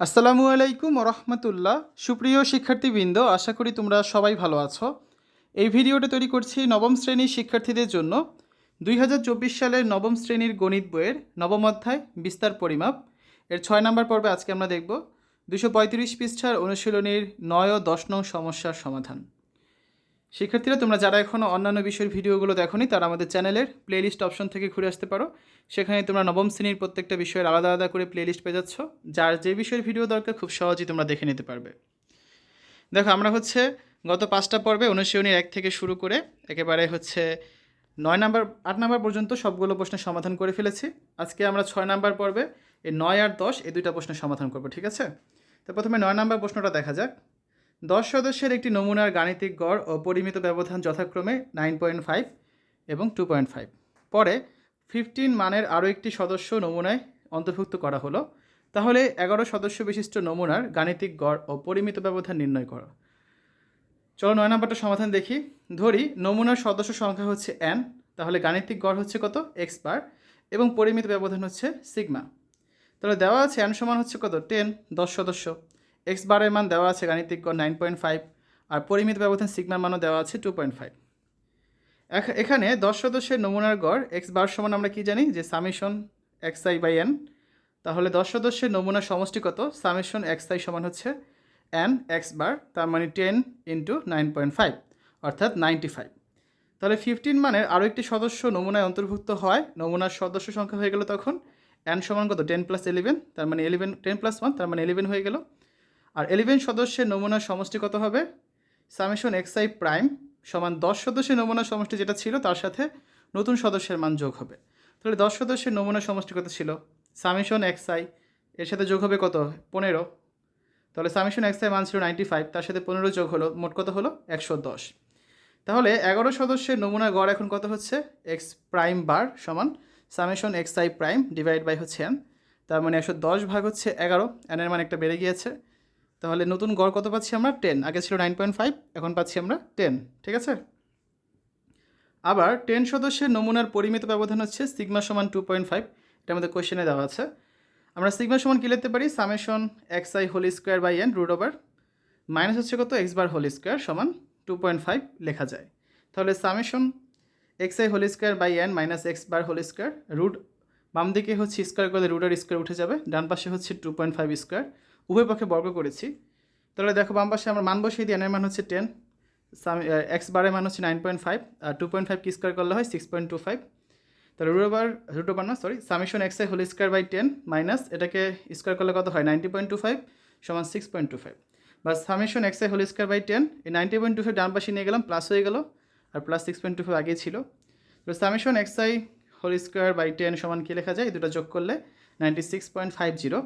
আসসালামু আলাইকুম রহমতুল্লাহ সুপ্রিয় শিক্ষার্থীবৃন্দ, আশা করি তোমরা সবাই ভালো আছো। এই ভিডিওটা তৈরি করছি নবম শ্রেণির শিক্ষার্থীদের জন্য। দুই হাজার চব্বিশ সালের নবম শ্রেণির গণিত বইয়ের নবম অধ্যায়, বিস্তার পরিমাপ। এর ছয় নম্বর পর্বে আজকে আমরা দেখব দুশো পঁয়ত্রিশ পৃষ্ঠার অনুশীলনীর নয় ও দশ নং সমস্যার সমাধান। শিক্ষার্থীরা, তোমরা যারা এখনও অন্যান্য বিষয়ের ভিডিওগুলো দেখোনি, তারা আমাদের চ্যানেলের প্লেলিস্ট অপশন থেকে ঘুরে আসতে পারো। সেখানে তোমরা নবম শ্রেণির প্রত্যেকটা বিষয়ের আলাদা আলাদা করে প্লেলিস্ট পেয়ে যাচ্ছ। যার যে বিষয়ের ভিডিও দরকার, খুব সহজেই তোমরা দেখে নিতে পারবে। দেখো, আমরা হচ্ছে গত পাঁচটা পর্বে অনুশীলনীর এক থেকে শুরু করে একেবারে হচ্ছে নয় নাম্বার, আট নাম্বার পর্যন্ত সবগুলো প্রশ্নের সমাধান করে ফেলেছি। আজকে আমরা ছয় নাম্বার পর্বে এই নয় আর দশ, এই দুইটা প্রশ্নের সমাধান করব, ঠিক আছে? তো প্রথমে নয় নাম্বার প্রশ্নটা দেখা যাক। দশ সদস্যের একটি নমুনার গাণিতিক গড় ও পরিমিত ব্যবধান যথাক্রমে নাইন পয়েন্ট ফাইভ এবং টু পয়েন্ট ফাইভ। পরে ফিফটিন মানের আরও একটি সদস্য নমুনায় অন্তর্ভুক্ত করা হলো। তাহলে এগারো সদস্য বিশিষ্ট নমুনার গাণিতিক গড় ও পরিমিত ব্যবধান নির্ণয় করো। চলো নয় নাম্বারটা সমাধান দেখি। ধরি নমুনার সদস্য সংখ্যা হচ্ছে এন তাহলে গাণিতিক গড় হচ্ছে কত? এক্স বার এবং পরিমিত ব্যবধান হচ্ছে সিগমা তাহলে দেওয়া আছে এন সমান হচ্ছে কত? টেন দশ সদস্য। এক্স বারের মান দেওয়া আছে গাণিতিক গড় নাইন পয়েন্ট ফাইভ আর পরিমিত ব্যবধান সিগমার মানও দেওয়া আছে টু পয়েন্ট ফাইভ এখানে দশ সদস্যের নমুনার গড় এক্স বার সমান আমরা কি জানি? যে summation x i by n তাহলে দশ সদস্যের নমুনার সমষ্টি কত? সামিশন এক্স আই সমান হচ্ছে এন এক্স বার, তার মানে ten into nine point five অর্থাৎ নাইনটি ফাইভ তাহলে ফিফটিন মানের আরও একটি সদস্য নমুনায় অন্তর্ভুক্ত হয়, নমুনার সদস্য সংখ্যা হয়ে গেল তখন এন সমান কত? টেন প্লাস ইলেভেন তার মানে ইলেভেন টেন প্লাস ওয়ান তার মানে ইলেভেন হয়ে গেল। আর এলিভেন সদস্যের নমুনার সমষ্টি কত হবে? সামেশন এক্স আই প্রাইম সমান দশ সদস্যের নমুনা সমষ্টি যেটা ছিল, তার সাথে নতুন সদস্যের মান যোগ হবে। তাহলে দশ সদস্যের নমুনার সমষ্টি কত ছিল? সামেশন এক্স আই এর সাথে যোগ হবে কত? পনেরো। তাহলে সামেশন এক্সআই মান ছিল নাইনটি ফাইভ তার সাথে পনেরো যোগ হলো, মোট কত হলো? একশো দশ। তাহলে এগারো সদস্যের নমুনার গড় এখন কত হচ্ছে? এক্স প্রাইম বার সমান summation x i prime divide by হচ্ছে এন তার মানে একশো দশ ভাগ হচ্ছে এগারো এনের মান একটা বেড়ে গিয়েছে। তাহলে নতুন গড় কত পাচ্ছি আমরা? টেন আগে ছিল নাইন পয়েন্ট ফাইভ এখন পাচ্ছি আমরা টেন ঠিক আছে? আবার টেন সদস্যের নমুনার পরিমিত ব্যবধান হচ্ছে সিগমা সমান টু পয়েন্ট ফাইভ এটা আমাদের কোয়েশ্চেনে দেওয়া আছে। আমরা সিগমা সমান কী লিখতে পারি? Summation x i whole square by n root over minus হচ্ছে কত? এক্স বার হোল স্কোয়ার সমান টু পয়েন্ট ফাইভ লেখা যায়। তাহলে summation x i whole square by n minus x bar whole square root বাম দিকে হচ্ছে স্কোয়ার করলে রুটার স্কোয়ার উঠে যাবে ডান পাশে হচ্ছে টু পয়েন্ট ফাইভ স্কোয়ার উভয় পক্ষে বর্গ করেছি। তাহলে দেখো বাম পাশে আমরা মান বসিয়ে দিই এনের মান হচ্ছে টেন সাম এক্স বারের মান হচ্ছে নাইন পয়েন্ট ফাইভ আর টু পয়েন্ট ফাইভ কি স্কোয়ার করলে হয়? সিক্স পয়েন্ট টু ফাইভ তাহলে রুট ওভার রুট ওভার না sorry summation x i whole square by ten minus এটাকে স্কোয়ার করলে কত হয়? নাইনটি পয়েন্ট টু ফাইভ সমান সিক্স পয়েন্ট টু ফাইভ বা summation x i whole square by ten এই ninety point two five ডান পাশে নিয়ে গেলাম প্লাস হয়ে গেল, আর plus six point two five আগেই ছিল। তো summation x i whole square by ten সমান কী লেখা যায়? এই দুটো যোগ করলে ninety six point five zero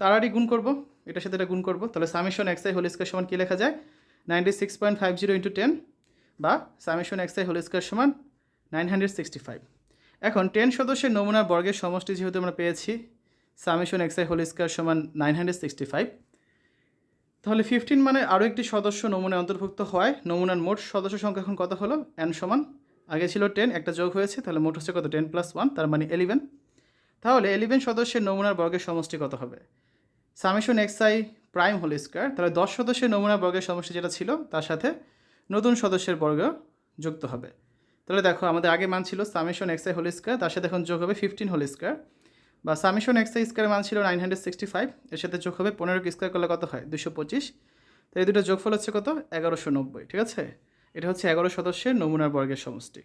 তাড়াতাড়ি গুণ করব। এটার সাথে এটা গুণ করব। তাহলে summation x i whole square সমান কী লেখা যায়? Ninety six point five zero into ten বা summation x i whole square সমান নাইন হান্ড্রেড সিক্সটি ফাইভ এখন টেন সদস্যের নমুনার বর্গের সমষ্টি যেহেতু আমরা পেয়েছি summation x i whole square সমান নাইন হান্ড্রেড সিক্সটি ফাইভ তাহলে ফিফটিন মানে আরও একটি সদস্য নমুনায় অন্তর্ভুক্ত হয়, নমুনার মোট সদস্য সংখ্যা এখন কত হলো? এন সমান, আগে ছিল টেন একটা যোগ হয়েছে, তাহলে মোট হচ্ছে কত? টেন প্লাস ওয়ান তার মানে এলিভেন তাহলে এলিভেন সদস্যের নমুনার বর্গের সমষ্টি কত হবে? Summation x i prime whole square. তাহলে দশ সদস্যের নমুনা বর্গের সমষ্টি যেটা ছিল, তার সাথে নতুন সদস্যের বর্গ যুক্ত হবে। তাহলে দেখো, আমাদের আগে মান ছিল summation x i whole square, তার সাথে এখন যোগ হবে ফিফটিন হোল স্কোয়ার। বা সামেশন এক্সআই স্কোয়ার মান ছিল নাইন হান্ড্রেড সিক্সটি ফাইভ এর সাথে যোগ হবে পনেরো স্কোয়ার করলে কত হয়? দুশো পঁচিশ। তো এই দুটো যোগফল হচ্ছে কত? এগারোশো নব্বই, ঠিক আছে? এটা হচ্ছে এগারো সদস্যের নমুনার বর্গের সমষ্টি।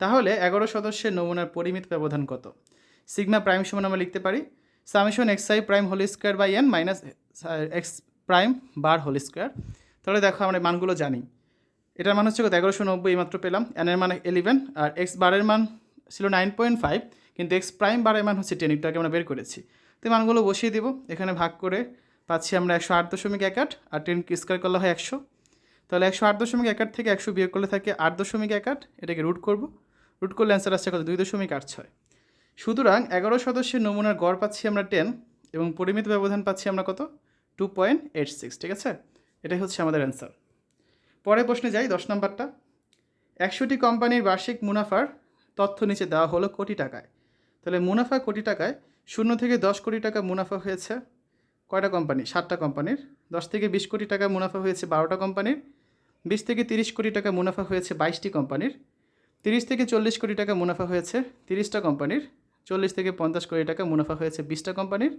তাহলে এগারো সদস্যের নমুনার পরিমিত ব্যবধান কত? সিগমা প্রাইম সমান আমরা লিখতে পারি। Summation x i prime whole square by n minus x prime bar whole square. তাহলে দেখো আমরা মানগুলো জানি। এটার মান হচ্ছে কত? এগারোশো নব্বই মাত্র পেলাম। এনের মান ইলেভেন আর এক্স বারের মান ছিল নাইন পয়েন্ট ফাইভ কিন্তু এক্স প্রাইম বারের মান হচ্ছে টেন একটু আমরা বের করেছি। তো মানগুলো বসিয়ে দিব। এখানে ভাগ করে পাচ্ছি আমরা একশো আট দশমিক এক আট আর টেন স্কোয়ার করলে হয় একশো। তাহলে একশো আট দশমিক এক আট থেকে একশো বিয়োগ করলে থাকে আট দশমিক এক আট। এটাকে রুট করব। রুট করলে অ্যান্সার আসছে কত? দুই দশমিক আট ছয়। সুতরাং এগারো সদস্যের নমুনার গড় পাচ্ছি আমরা টেন এবং পরিমিত ব্যবধান পাচ্ছি আমরা কত? টু পয়েন্ট এইট সিক্স ঠিক আছে? এটাই হচ্ছে আমাদের অ্যান্সার পরে প্রশ্নে যাই, দশ নম্বরটা। একশোটি কোম্পানির বার্ষিক মুনাফার তথ্য নিচে দেওয়া হলো কোটি টাকায়। তাহলে মুনাফা কোটি টাকায় শূন্য থেকে দশ কোটি টাকা মুনাফা হয়েছে কয়টা কোম্পানি সাতটা কোম্পানির। দশ থেকে বিশ কোটি টাকা মুনাফা হয়েছে বারোটা কোম্পানির। বিশ থেকে তিরিশ কোটি টাকা মুনাফা হয়েছে বাইশটি কোম্পানির। তিরিশ থেকে চল্লিশ কোটি টাকা মুনাফা হয়েছে তিরিশটা কোম্পানির। চল্লিশ থেকে পঞ্চাশ কোটি টাকা মুনাফা হয়েছে বিশটা কোম্পানির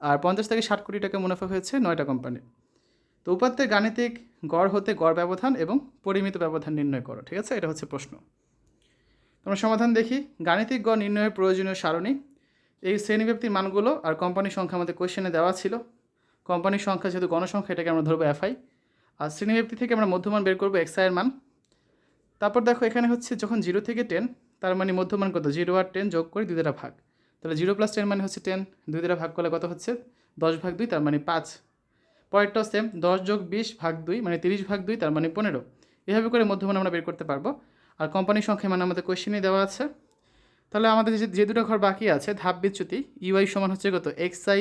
আর পঞ্চাশ থেকে ষাট কোটি টাকা মুনাফা হয়েছে নয়টা কোম্পানির। তো উপাত্তের গাণিতিক গড় হতে গড় ব্যবধান এবং পরিমিত ব্যবধান নির্ণয় করো, ঠিক আছে? এটা হচ্ছে প্রশ্ন। তোমরা সমাধান দেখি। গাণিতিক গড় নির্ণয়ের প্রয়োজনীয় সারণী। এই শ্রেণীব্যাপ্তির মানগুলো আর কোম্পানির সংখ্যা আমাদের কোয়েশ্চেনে দেওয়া ছিল। কোম্পানির সংখ্যা যেহেতু গণসংখ্যা, এটাকে আমরা ধরবো এফআই আর শ্রেণীব্যাপ্তি থেকে আমরা মধ্যমান বের করব এক্সআইয়ের মান। তারপর দেখো এখানে হচ্ছে যখন জিরো থেকে টেন তার মানে মধ্যমান কত? জিরো আর টেন যোগ করে দুই দ্বারা ভাগ। তাহলে জিরো প্লাস টেন মানে হচ্ছে টেন, দুই দ্বারা ভাগ করলে কত হচ্ছে? দশ ভাগ দুই, তার মানে পাঁচ। পরেরটাও সেম দশ যোগ বিশ ভাগ দুই মানে তিরিশ ভাগ দুই, তার মানে পনেরো। এভাবে করে মধ্যমান আমরা বের করতে পারব। আর কোম্পানির সংখ্যা মানে আমাদের কোয়েশ্চেনই দেওয়া আছে। তাহলে আমাদের যে যে দুটো ঘর বাকি আছে, ধাপ বিচ্যুতি ইউআই সমান হচ্ছে কত? X i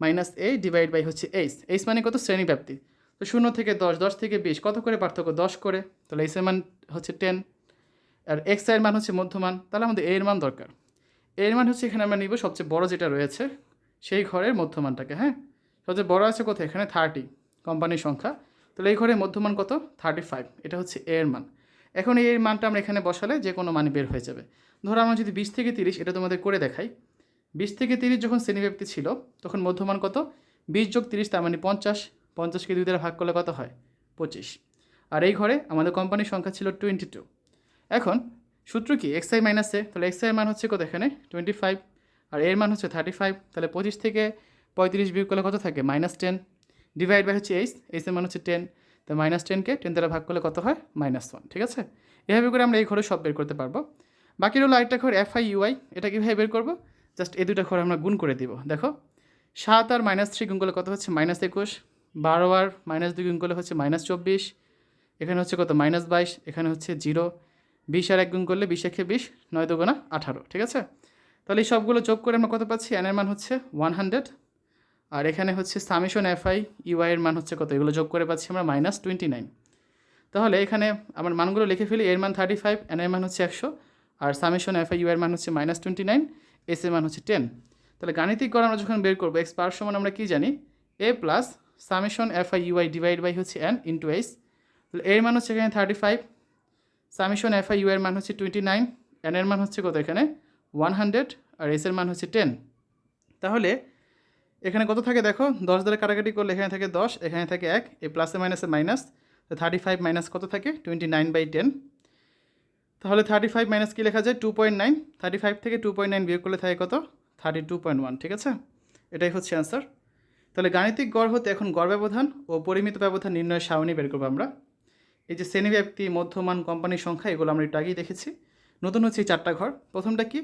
minus a divide by হচ্ছে এইচ এইচ মানে কত? শ্রেণি ব্যাপ্তি তো শূন্য থেকে দশ দশ থেকে বিশ, কত করে পার্থক্য? দশ করে। তাহলে এইচের মান হচ্ছে টেন। আর এক্সের মান হচ্ছে মধ্যমান, তাহলে আমাদের এর মান দরকার। এর মান হচ্ছে এখানে আমরা নিব সবচেয়ে বড় যেটা রয়েছে, সেই ঘরের মধ্যমানটাকে হ্যাঁ? সবচেয়ে বড় আছে কত এখানে থার্টি কোম্পানির সংখ্যা। তাহলে এই ঘরের মধ্যমান কত? থার্টি ফাইভ এটা হচ্ছে এর মান। এখন এর মানটা আমরা এখানে বসালে যে কোনো মান বের হয়ে যাবে। ধরো আমরা যদি বিশ থেকে তিরিশ, এটা তোমাদের করে দেখাই। বিশ থেকে তিরিশ যখন শ্রেণীব্যাপ্তি ছিল, তখন মধ্যমান কত? বিশ যোগ তিরিশ, তার মানে পঞ্চাশ। পঞ্চাশকে দুই দ্বারা ভাগ করলে কত হয়? পঁচিশ। আর এই ঘরে আমাদের কোম্পানির সংখ্যা ছিল টোয়েন্টি টু এখন সূত্র কি? X i minus a. তাহলে এক্স আই মান হচ্ছে কত এখানে? টোয়েন্টি ফাইভ আর এর মান হচ্ছে থার্টি ফাইভ তাহলে পঁচিশ থেকে পঁয়ত্রিশ বিয়োগ করলে কত থাকে? মাইনাস টেন ডিভাইড বাই হচ্ছে এইচ এইচের মান হচ্ছে টেন তো মাইনাস টেনকে টেন দ্বারা ভাগ করলে কত হয়? মাইনাস ওয়ান ঠিক আছে? এভাবে করে আমরা এই ঘরে সব বের করতে পারব। বাকি রইল আরেকটা ঘর এফ আই ইউআই এটা কীভাবে বের করব? জাস্ট এই দুটো ঘর আমরা গুণ করে দিব। দেখো, সাত আর মাইনাস থ্রি গুণ করলে কত হচ্ছে? মাইনাস একুশ। বারো আর মাইনাস দুই গুণ করলে হচ্ছে মাইনাস চব্বিশ। এখানে হচ্ছে কত? মাইনাস বাইশ। এখানে হচ্ছে জিরো বিশ আর এক গুণ করলে বিশ একে বিশ, নয় দুগুণা আঠারো, ঠিক আছে? তাহলে এই সবগুলো যোগ করে আমরা কত পাচ্ছি? এনের মান হচ্ছে ওয়ান হান্ড্রেড আর এখানে হচ্ছে সামিশন এফআই ইউআই এর মান হচ্ছে কত? এগুলো যোগ করে পাচ্ছি আমরা মাইনাস টোয়েন্টি নাইন তাহলে এখানে আমার মানগুলো লিখে ফেলি এর মান থার্টি ফাইভ এন এর মান হচ্ছে একশো, আর সামিশন এফআই ইউ এর মান হচ্ছে মাইনাস টোয়েন্টি নাইন এস এর মান হচ্ছে টেন তাহলে গাণিতিক গড় আমরা যখন বের করব এক্স পার সমান আমরা কী জানি? A plus summation f i u i divide by হচ্ছে এন ইন্টু এইচ তাহলে এর মান হচ্ছে এখানে thirty five summation f i u এর মান হচ্ছে টোয়েন্টি নাইন এন এর মান হচ্ছে কত এখানে? ওয়ান হান্ড্রেড আর এস এর মান হচ্ছে টেন তাহলে এখানে কত থাকে দেখো? দশ দ্বারা কাটাকাটি করলে এখানে থাকে দশ, এখানে থাকে এক এ প্লাসে মাইনাসে মাইনাস তো থার্টি ফাইভ মাইনাস কত থাকে? টোয়েন্টি নাইন বাই টেন তাহলে থার্টি ফাইভ মাইনাস কী লেখা যায়? Two point nine thirty five থেকে টু পয়েন্ট নাইন বিয়োগ করলে থাকে কত? থার্টি টু পয়েন্ট ওয়ান ঠিক আছে? এটাই হচ্ছে অ্যান্সার তাহলে গাণিতিক গড় হতে এখন গড় ব্যবধান ও পরিমিত ব্যবধান নির্ণয়ের সারণী বের করব আমরা। এই যে শ্রেণীব্যাপ্তি, মধ্যমান কোম্পানির সংখ্যা, এগুলো আমরা একটু আগেই দেখেছি। নতুন হচ্ছে এই চারটা ঘর। প্রথমটা কি?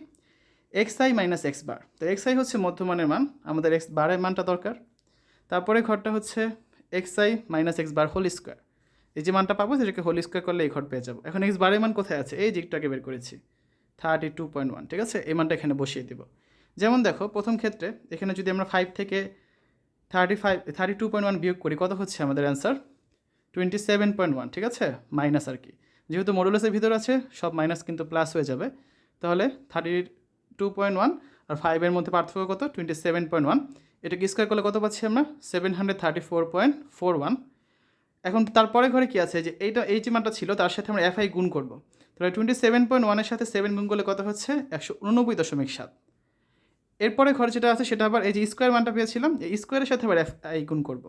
X i minus x bar তো এক্স আই হচ্ছে মধ্যমানের মান, আমাদের এক্স বারের মানটা দরকার। তারপরে ঘরটা হচ্ছে x i minus x bar whole square এই যে মানটা পাবো, সেটাকে হোল স্কোয়ার করলে এই ঘর পেয়ে যাব। এখন এক্স বারের মান কোথায় আছে? এই দিকটাকে বের করেছি। থার্টি টু পয়েন্ট ওয়ান ঠিক আছে? এই মানটা এখানে বসিয়ে দিব। যেমন দেখো, প্রথম ক্ষেত্রে এখানে যদি আমরা ফাইভ থেকে thirty five thirty two point one বিয়োগ করি, কত হচ্ছে আমাদের answer twenty seven point one, ঠিক আছে? মাইনাস আর কি। যেহেতু মডুলাসের ভিতর আছে, সব মাইনাস কিন্তু প্লাস হয়ে যাবে। তাহলে থার্টি টু পয়েন্ট ওয়ান আর ফাইভের মধ্যে পার্থক্য কত? টোয়েন্টি সেভেন পয়েন্ট ওয়ান এটাকে স্কোয়ার করলে কত পাচ্ছি আমরা? Seven hundred thirty four point four one এখন তারপরে ঘরে কি আছে? যে এইটা, এই যে মানটা ছিল, তার সাথে আমরা এফআই গুণ করব। তাহলে টোয়েন্টি সেভেন পয়েন্ট ওয়ানের সাথে সেভেন গুণ করলে কত হচ্ছে? একশো উননব্বই দশমিক সাত। এরপরে ঘরে যেটা আছে, সেটা আবার এই যে স্কোয়ার মানটা পেয়েছিলাম, এই স্কোয়ারের সাথে আবার এফ আই গুণ করব।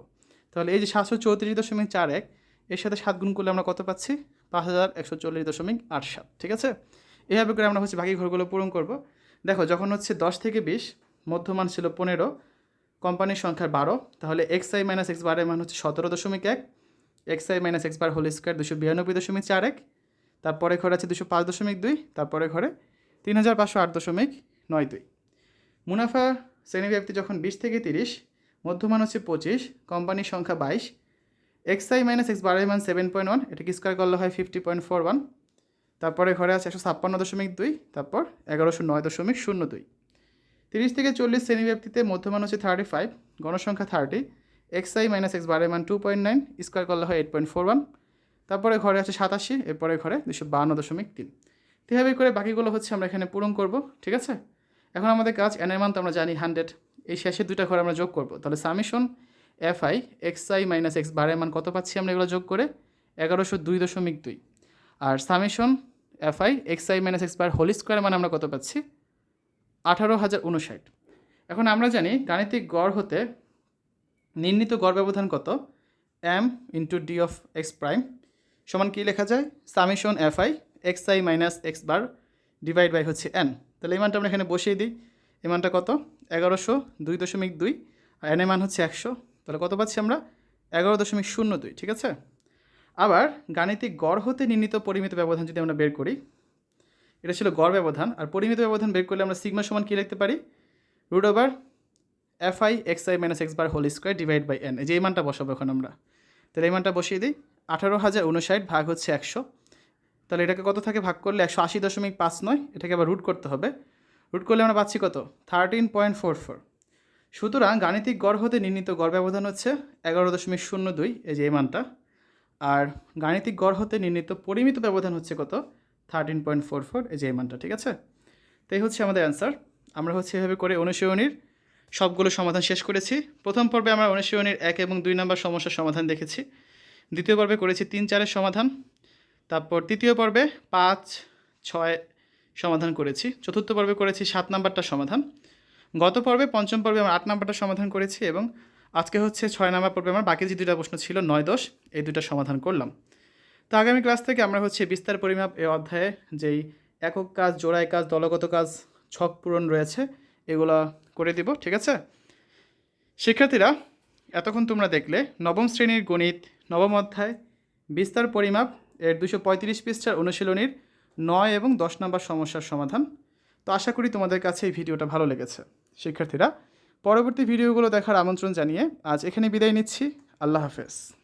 তাহলে এই যে সাতশো চৌত্রিশ দশমিক চার এক, এর সাথে সাত গুণ করলে আমরা কত পাচ্ছি? পাঁচ হাজার একশো চল্লিশ দশমিক আট সাত, ঠিক আছে? এভাবে করে আমরা হচ্ছে বাকি ঘরগুলো পূরণ করব। দেখো, যখন হচ্ছে দশ থেকে বিশ, মধ্যমান ছিল পনেরো কোম্পানির সংখ্যা বারো, তাহলে এক্স আই মাইনাস এক্স বারের মান হচ্ছে সতেরো দশমিক এক x i minus x bar whole square দুশো বিরানব্বই দশমিক চার এক, তারপরে ঘরে আছে দুশো পাঁচ দশমিক দুই, তারপরে ঘরে তিন হাজার পাঁচশো আট দশমিক নয় দুই। মুনাফা, শ্রেণীব্যাপ্তি যখন বিশ থেকে তিরিশ মধ্যমান হচ্ছে পঁচিশ, কোম্পানির সংখ্যা বাইশ। এক্স আই মাইনাস এক্স বারের মান সেভেন পয়েন্ট ওয়ান এটাকে স্কোয়ার করলে হয় ফিফটি পয়েন্ট ফোর ওয়ান তারপরে ঘরে আছে একশো ছাপ্পান্ন দশমিক দুই, তারপর এগারোশো নয় দশমিক শূন্য দুই। তিরিশ থেকে চল্লিশ শ্রেণীব্যাপ্তিতে মধ্যমান হচ্ছে থার্টি ফাইভ গণসংখ্যা thirty x i minus x বারের মান টু পয়েন্ট নাইন স্কোয়ার করলে হয় এইট পয়েন্ট ফোর ওয়ান তারপরে ঘরে আছে সাতাশি, এরপরে ঘরে দুশো বান্ন দশমিক তিন। এভাবে করে বাকিগুলো হচ্ছে আমরা এখানে পূরণ করব, ঠিক আছে? এখন আমাদের কাজ এনের মান তো আমরা জানি হান্ড্রেড এই শেষের দুইটা ঘর আমরা যোগ করব। তাহলে summation f i x i minus x বারের মান কত পাচ্ছি আমরা এগুলো যোগ করে? এগারোশো দুই দশমিক দুই। আর summation f i x i minus x bar whole square মান আমরা কত পাচ্ছি? আঠারো হাজার উনষাট। এখন আমরা জানি গাণিতিক গড় হতে নির্ণীত গড় ব্যবধান কত? M into D of x prime সমান কী লেখা যায়? Summation f i x i minus x bar divide by হচ্ছে এন তাহলে এই মানটা আমরা এখানে বসিয়ে দিই। এই মানটা কত? এগারোশো দুই দশমিক দুই, আর এন এর মান হচ্ছে একশো। তাহলে কত পাচ্ছি আমরা? এগারো দশমিক শূন্য দুই, ঠিক আছে? আবার গাণিতিক গড় হতে নির্ণীত পরিমিত ব্যবধান যদি আমরা বের করি, এটা ছিল গড় ব্যবধান, আর পরিমিত ব্যবধান বের করলে আমরা সিগমা সমান কী লিখতে পারি? Root over f i x i minus x bar whole square divide by n এই যে এই মানটা বসাবো এখন আমরা। তাহলে এই মানটা বসিয়ে দিই, আঠারো হাজার উনষাট ভাগ হচ্ছে একশো। তাহলে এটাকে কত থাকে? ভাগ করলে একশো আশি দশমিক পাঁচ নয়, এটাকে আবার রুট করতে হবে। রুট করলে আমরা পাচ্ছি কত? থার্টিন পয়েন্ট ফোর ফোর সুতরাং গাণিতিক গড় হতে নির্ণীত গড় ব্যবধান হচ্ছে এগারো দশমিক শূন্য দুই, এই যে এই মানটা। আর গাণিতিক গড় হতে নির্ণীত পরিমিত ব্যবধান হচ্ছে কত? থার্টিন পয়েন্ট ফোর ফোর এই যে এই মানটা, ঠিক আছে? তো এই হচ্ছে আমাদের অ্যান্সার আমরা হচ্ছে এভাবে করে অনুশীলনীর সবগুলো সমাধান শেষ করেছি। প্রথম পর্বে আমরা অনুশীলনীর এক এবং দুই নম্বর সমস্যার সমাধান দেখেছি। দ্বিতীয় পর্বে করেছি তিন চারের সমাধান। তারপর তৃতীয় পর্বে পাঁচ, ছয় সমাধান করেছি। চতুর্থ পর্বে করেছি সাত নাম্বারটা সমাধান। গত পর্বে, পঞ্চম পর্বে আমরা আট নাম্বারটা সমাধান করেছি এবং আজকে হচ্ছে ছয় নাম্বার পর্বে আমার বাকি যে দুটা প্রশ্ন ছিল, নয় দশ, এই দুটা সমাধান করলাম। তো আগামী ক্লাস থেকে আমরা হচ্ছে বিস্তার পরিমাপ এই অধ্যায়ে যেই একক কাজ, জোড়ায় কাজ, দলগত কাজ, ছক পূরণ রয়েছে, এগুলো করে দিব, ঠিক আছে? শিক্ষার্থীরা, এতক্ষণ তোমরা দেখলে নবম শ্রেণির গণিত, নবম অধ্যায়, বিস্তার পরিমাপ এর দুশো পঁয়ত্রিশ পৃষ্ঠার অনুশীলনীর নয় এবং দশ নম্বর সমস্যার সমাধান। তো আশা করি তোমাদের কাছে এই ভিডিওটা ভালো লেগেছে। শিক্ষার্থীরা, পরবর্তী ভিডিওগুলো দেখার আমন্ত্রণ জানিয়ে আজ এখানে বিদায় নিচ্ছি। আল্লাহ হাফেজ।